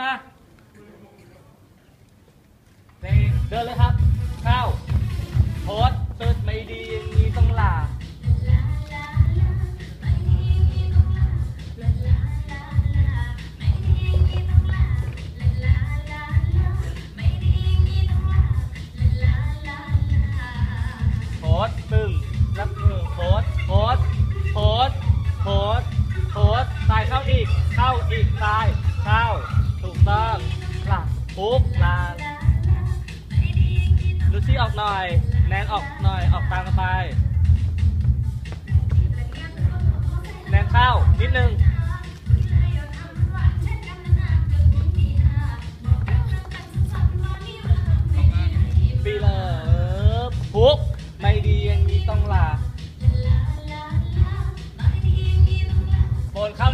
มาเพลงเดินเลยครับเข้าโพสต์ตึดไม่ดีอย่างนี้ต้องลา โพสต์ตึงรับมือโพสต์โพสต์โพสต์โพสต์โพสต์ตายเข้าอีก เข้าอีกตาย เข้า ต้อง หลักปุ๊บลานลูซี่ออกหน่อย แนนออกหน่อย ออกตามกันไป แนนเข้า นิดนึง ปีเลยปุ๊บไม่ดียังมีต้องลาบนเข้า